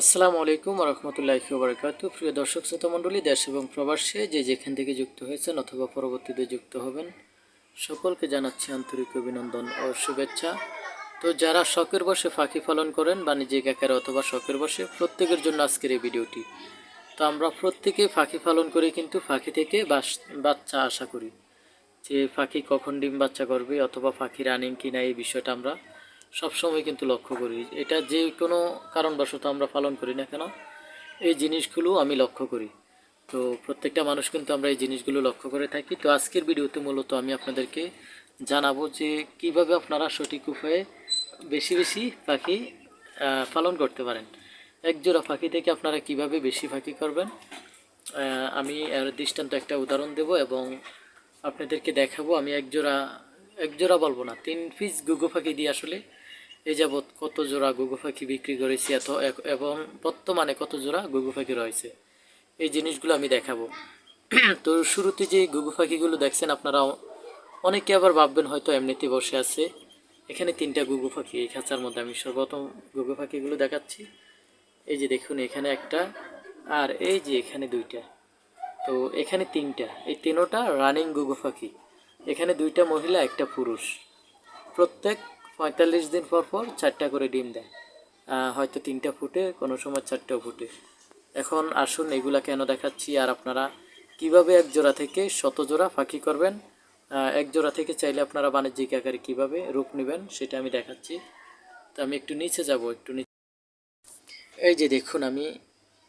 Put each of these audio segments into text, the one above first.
আসসালামু আলাইকুম রহমতুল্লাহ বরকাত প্রিয় দর্শক শ্রোতা মণ্ডলী দেশ এবং প্রবাসে যে যেখান থেকে যুক্ত হয়েছেন অথবা পরবর্তীতে যুক্ত হবেন, সকলকে জানাচ্ছি আন্তরিক অভিনন্দন ও শুভেচ্ছা। তো যারা শখের বসে ফাঁকি পালন করেন বা বাণিজ্যিক আকারে অথবা শখের বসে, প্রত্যেকের জন্য আজকের এই ভিডিওটি। তো আমরা প্রত্যেকে ফাঁকি পালন করে কিন্তু ফাঁকি থেকে বাচ্চা আশা করি। যে ফাঁকি কখন ডিম বাচ্চা করবে অথবা ফাঁকি রানিং কিনা এই বিষয়টা আমরা সবসময় কিন্তু লক্ষ্য করি। এটা যে কোনো কারণবশত আমরা পালন করি না কেন, এই জিনিসগুলো আমি লক্ষ্য করি। তো প্রত্যেকটা মানুষ কিন্তু আমরা এই জিনিসগুলো লক্ষ্য করে থাকি। তো আজকের ভিডিওতে মূলত আমি আপনাদেরকে জানাব যে কীভাবে আপনারা সঠিক উপায়ে বেশি বেশি পাখি পালন করতে পারেন। এক জোড়া পাখি থেকে আপনারা কীভাবে বেশি পাখি করবেন আমি এর দৃষ্টান্ত একটা উদাহরণ দেব এবং আপনাদেরকে দেখাবো। আমি এক জোড়া এক জোড়া বলব না, তিন পিস গুগু পাখি দিয়ে আসলে এই যাবৎ কত জোড়া গুগু পাখি বিক্রি করেছি এত এবং বর্তমানে কত জোড়া গুগু পাখি রয়েছে। এই জিনিসগুলো আমি দেখাবো। তো শুরুতে যে গুগু পাখিগুলো দেখছেন আপনারা, অনেকে আবার ভাববেন হয়তো এমনিতে বসে আছে। এখানে তিনটা গুগু পাখি, এই খাঁচার মধ্যে আমি সর্বপ্রথম গুগু পাখিগুলো দেখাচ্ছি। এই যে দেখুন, এখানে একটা আর এই যে এখানে দুইটা। তো এখানে তিনটা। এই তিনোটা রানিং গুগু পাখি। এখানে দুইটা মহিলা, একটা পুরুষ। প্রত্যেক পঁয়তাল্লিশ দিন পর পর চারটা করে ডিম দেয়। হয়তো তিনটা ফুটে, কোনো সময় চারটাও ফুটে। এখন আসুন এগুলা কেন দেখাচ্ছি আর আপনারা কীভাবে এক জোড়া থেকে শত জোড়া ফাঁকি করবেন? এক জোড়া থেকে চাইলে আপনারা বাণিজ্যিক আকারে কীভাবে রূপ নেবেন সেটা আমি দেখাচ্ছি। তো আমি একটু নিচে যাব, একটু নিচে। এই যে দেখুন, আমি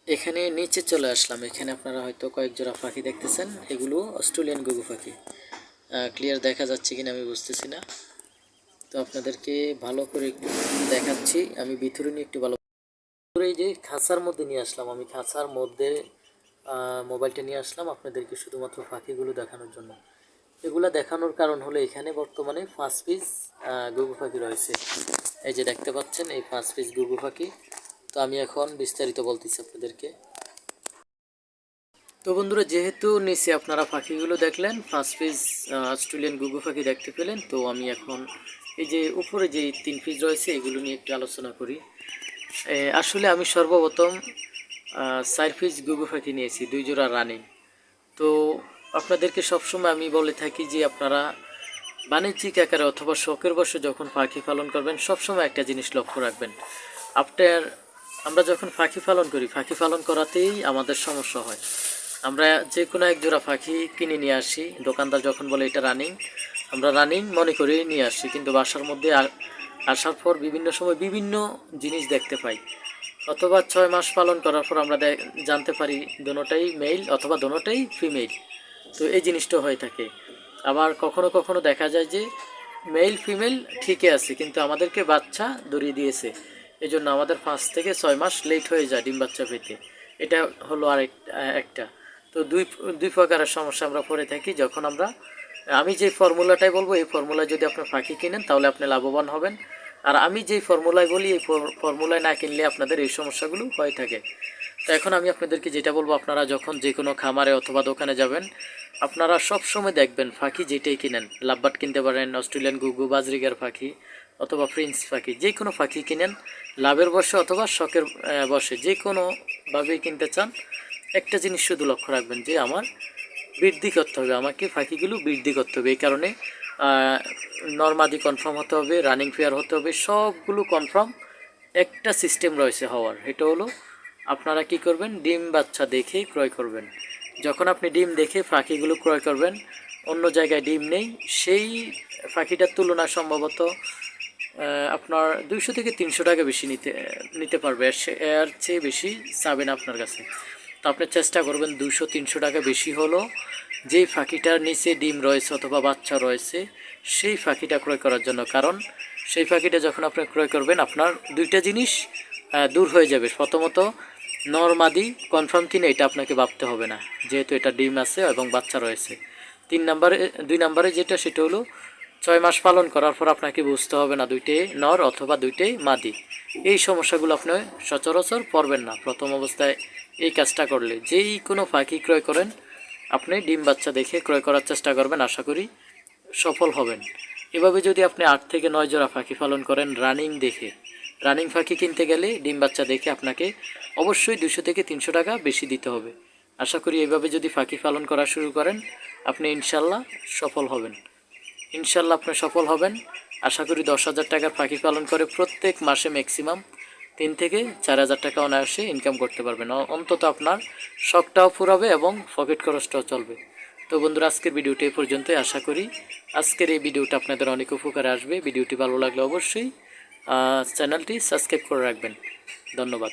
এখানে নিচে চলে আসলাম। এখানে আপনারা হয়তো কয়েক জোড়া পাখি দেখতেছেন। এগুলো অস্ট্রেলিয়ান গুগু পাখি ক্লিয়ার দেখা যাচ্ছে কিনা আমি বুঝতেছি না। তো আপনাদেরকে ভালো করে একটু দেখাচ্ছি। আমি নিয়ে একটু ভালো এই যে খাঁচার মধ্যে নিয়ে আসলাম। আমি খাঁচার মধ্যে মোবাইলটা নিয়ে আসলাম আপনাদেরকে শুধুমাত্র পাখিগুলো দেখানোর জন্য। এগুলা দেখানোর কারণ হলো এখানে বর্তমানে পাঁচ পিস গুগু পাখি রয়েছে। এই যে দেখতে পাচ্ছেন, এই পাঁচ পিস গুগু পাখি তো আমি এখন বিস্তারিত বলতেছি আপনাদেরকে। তো বন্ধুরা, যেহেতু নিচে আপনারা পাখিগুলো দেখলেন ফার্স্ট পিস অস্ট্রেলিয়ান গুগু পাখি দেখতে পেলেন, তো আমি এখন এই যে উপরে যে তিন পিস রয়েছে, এগুলো নিয়ে একটু আলোচনা করি। আসলে আমি সর্বপ্রথম চার পিস গুগু পাখি নিয়েছি, দুই জোড়া রানিং তো আপনাদেরকে সবসময় আমি বলে থাকি যে আপনারা বাণিজ্যিক আকারে অথবা শখের বসে যখন পাখি পালন করবেন, সবসময় একটা জিনিস লক্ষ্য রাখবেন। আপনার আমরা যখন পাখি পালন করি পাখি পালন করাতেই আমাদের সমস্যা হয়। আমরা যে কোনো এক জোড়া পাখি কিনে নিয়ে আসি। দোকানদার যখন বলে এটা রানিং আমরা রানিং মনে করে নিয়ে আসি। কিন্তু বাসার মধ্যে আসার পর বিভিন্ন সময় বিভিন্ন জিনিস দেখতে পাই। অথবা ছয় মাস পালন করার পর আমরা জানতে পারি দোনোটাই মেল অথবা দোনোটাই ফিমেল তো এই জিনিসটা হয়ে থাকে। আবার কখনো কখনো দেখা যায় যে মেল ফিমেল ঠিকই আছে, কিন্তু আমাদেরকে বাচ্চা ধরিয়ে দিয়েছে। এই জন্য আমাদের পাঁচ থেকে ছয় মাস লেট হয়ে যায় ডিম বাচ্চা পেতে। এটা হলো আরেক একটা। তো দুই দুই প্রকারের সমস্যা আমরা পড়ে থাকি। যখন আমরা, আমি যে ফর্মুলাটাই বলব, এই ফর্মুলায় যদি আপনি পাখি কিনেন, তাহলে আপনি লাভবান হবেন। আর আমি যেই ফর্মুলায় বলি, এই ফর্মুলায় না কিনলে আপনাদের এই সমস্যাগুলো হয়ে থাকে। তো এখন আমি আপনাদেরকে যেটা বলব, আপনারা যখন যে কোনো খামারে অথবা দোকানে যাবেন, আপনারা সব সময় দেখবেন ফাঁকি যেটাই কিনেন। লাভবাট কিনতে পারেন, অস্ট্রেলিয়ান গুগু, বাজরিগার পাখি অথবা প্রিন্স পাখি যে কোনো পাখি কিনেন। লাভের বসে অথবা শখের বসে, যে কোনোভাবেই কিনতে চান একটা জিনিস শুধু লক্ষ্য রাখবেন যে আমার বৃদ্ধি করতে হবে, আমাকে পাখিগুলো বৃদ্ধি করতে হবে। এই কারণে নর্মাদি কনফার্ম হতে হবে রানিং ফেয়ার হতে হবে, সবগুলো কনফার্ম একটা সিস্টেম রয়েছে হওয়ার। এটা হলো আপনারা কি করবেন? ডিম বাচ্চা দেখে ক্রয় করবেন। যখন আপনি ডিম দেখে পাখিগুলো ক্রয় করবেন, অন্য জায়গায় ডিম নেই, সেই পাখিটার তুলনায় সম্ভবত আপনার দুইশো থেকে তিনশো টাকা বেশি নিতে নিতে পারবে। এর চেয়ে বেশি চাবে না আপনার কাছে। আপনি চেষ্টা করবেন দুশো তিনশো টাকা বেশি হলো। যেই পাখিটার নিচে ডিম রয়েছে অথবা বাচ্চা রয়েছে, সেই পাখিটা ক্রয় করার জন্য। কারণ সেই পাখিটা যখন আপনি ক্রয় করবেন, আপনার দুইটা জিনিস দূর হয়ে যাবে। প্রথমত নর্মাদি কনফার্ম কিনে, এটা আপনাকে ভাবতে হবে না। যেহেতু এটা ডিম আছে এবং বাচ্চা রয়েছে। তিন নম্বরে, দুই নম্বরে যেটা, সেটা হলো ছয় মাস পালন করার পর আপনাকে বুঝতে হবে না দুইটাই নর অথবা দুইটাই মাদি। এই সমস্যাগুলো আপনি সচরাচর পড়বেন না। প্রথম অবস্থায় এই কাজটা করলে যেই কোনো পাখি ক্রয় করেন, আপনি ডিম বাচ্চা দেখে ক্রয় করার চেষ্টা করবেন, আশা করি সফল হবেন। এভাবে যদি আপনি আট থেকে নয় জোড়া পাখি পালন করেন রানিং দেখে, রানিং পাখি কিনতে গেলে ডিম বাচ্চা দেখে আপনাকে অবশ্যই দুশো থেকে তিনশো টাকা বেশি দিতে হবে। আশা করি এভাবে যদি পাখি পালন করা শুরু করেন, আপনি ইনশাল্লাহ সফল হবেন। ইনশাল্লাহ আপনি সফল হবেন। আশা করি দশ হাজার টাকার পাখি পালন করে প্রত্যেক মাসে ম্যাক্সিমাম তিন থেকে চার হাজার টাকা অনায়াসে ইনকাম করতে পারবেন। অন্তত আপনার শখটাও ফুরাবে এবং পকেট খরচটাও চলবে। তো বন্ধুরা, আজকের ভিডিওটি এই পর্যন্তই। আশা করি আজকের এই ভিডিওটা আপনাদের অনেক উপকারে আসবে। ভিডিওটি ভালো লাগলে অবশ্যই চ্যানেলটি সাবস্ক্রাইব করে রাখবেন। ধন্যবাদ।